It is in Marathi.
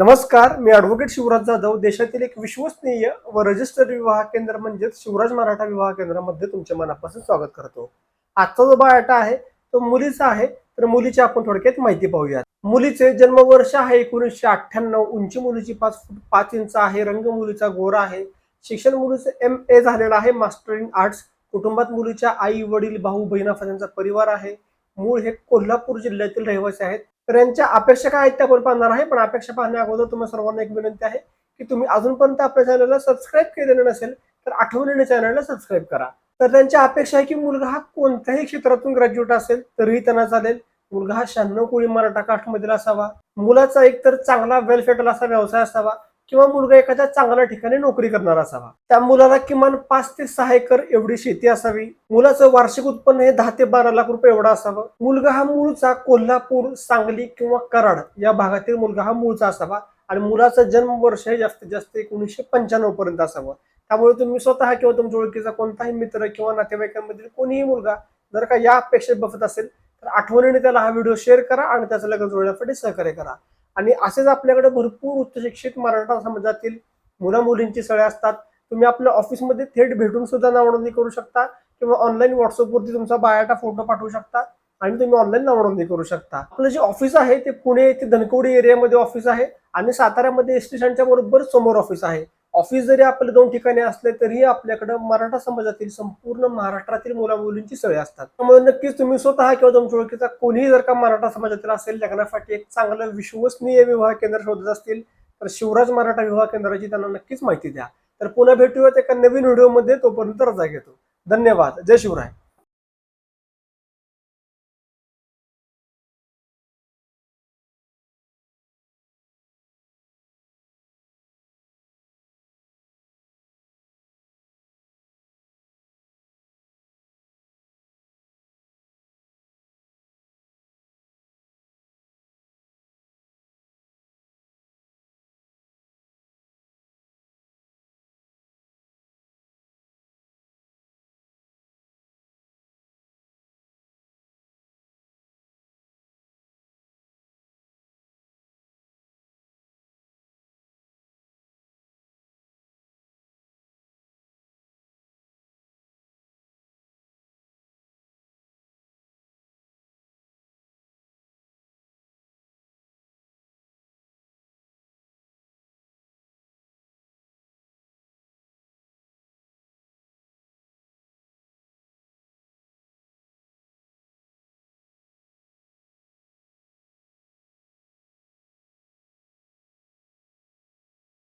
नमस्कार मी ॲडव्होकेट शिवराज जाधव. देशातील एक विश्वसनीय व रजिस्टर्ड विवाह केंद्र म्हणजेच शिवराज मराठा विवाह केंद्रामध्ये तुमच्या मनापासून स्वागत करतो. आजचा जो बायोटा आहे तो मुलीचा आहे. तर मुलीची आपण थोडक्यात माहिती पाहूयात. मुलीचे जन्मवर्ष आहे एकोणीसशे अठ्ठ्याण्णव. उंची मुलीची पाच फूट पाच इंच आहे. रंग मुलीचा गोरा आहे. शिक्षण मुलीचे एम ए झालेलं आहे. मास्टर इन आर्ट्स कुटुंबात मुलीच्या आई वडील भाऊ बहिणा त्यांचा परिवार आहे. मूळ हे कोल्हापूर जिल्ह्यातील रहिवासी आहेत. तर यांच्या अपेक्षा काय आहेत त्या आपण पाहणार आहे. पण अपेक्षा पाहण्या अगोदर तुम्हाला सर्वांना एक विनंती आहे की तुम्ही अजूनपर्यंत आपल्या चॅनलला सबस्क्राईब केलेलं नसेल तर आठवणीने चॅनलला सबस्क्राईब करा. तर त्यांच्या अपेक्षा आहे की मुलगा हा कोणत्याही क्षेत्रातून ग्रॅज्युएट असेल तरीही त्यांना चालेल. मुलगा हा शहाण्णव कोळी मराठा कास्टमधील असावा. मुलाचा एकतर चांगला वेल सेटल असा व्यवसाय असावा. किंवा मुलगा एखाद्या चांगल्या ठिकाणी नोकरी करणार असावा. त्या मुलाला किमान पाच ते सहा एकर एवढी शेती असावी. मुलाचं वार्षिक उत्पन्न हे दहा ते बारा लाख रुपये एवढं असावं. मुलगा हा मूळचा कोल्हापूर सांगली किंवा कराड या भागातील मुलगा हा मूळचा असावा. आणि मुलाचं जन्मवर्ष हे जास्तीत जास्त एकोणीसशे पंच्याण्णव पर्यंत असावं. त्यामुळे तुम्ही स्वतः किंवा तुमच्या ओळखीचा कोणताही मित्र किंवा नातेवाईकांमधील कोणीही मुलगा जर का या अपेक्षेत बसत असेल तर आठवणीने त्याला हा व्हिडिओ शेअर करा आणि त्याचं लग्न जुळण्यासाठी सहकार्य करा. आणि असेच आपल्याकडे भरपूर उच्च शिक्षित मराठा समाजातील मुला मुलींची सळे असतात. तुम्ही आपल्या ऑफिसमध्ये थेट भेटून सुद्धा नावनोंदणी करू शकता किंवा ऑनलाईन व्हॉट्सअपवरती तुमचा बायोटा फोटो पाठवू शकता आणि तुम्ही ऑनलाईन नावनोंदणी करू शकता. आपलं जे ऑफिस आहे ते पुणे येथे धनकवडी एरियामध्ये ऑफिस आहे आणि साताऱ्यामध्ये एस टी स्टँडच्या बरोबर समोर ऑफिस आहे. ऑफिस जरी आपले दोन ठिकाणी असले तरीही आपल्याकडे मराठा समाजातील संपूर्ण महाराष्ट्रातील मुलामुलींची मुलींची असतात. त्यामुळे नक्कीच तुम्ही स्वतः किंवा तुमच्या ओळखीचा कोणीही जर का मराठा समाजातील असेल लग्नासाठी एक चांगलं विश्वसनीय विवाह केंद्र शोधत असतील तर शिवराज मराठा विवाह केंद्राची त्यांना नक्कीच माहिती द्या. तर पुन्हा भेटूयात एका नवीन व्हिडिओमध्ये तोपर्यंत रजा घेतो. धन्यवाद. जय शिवराय.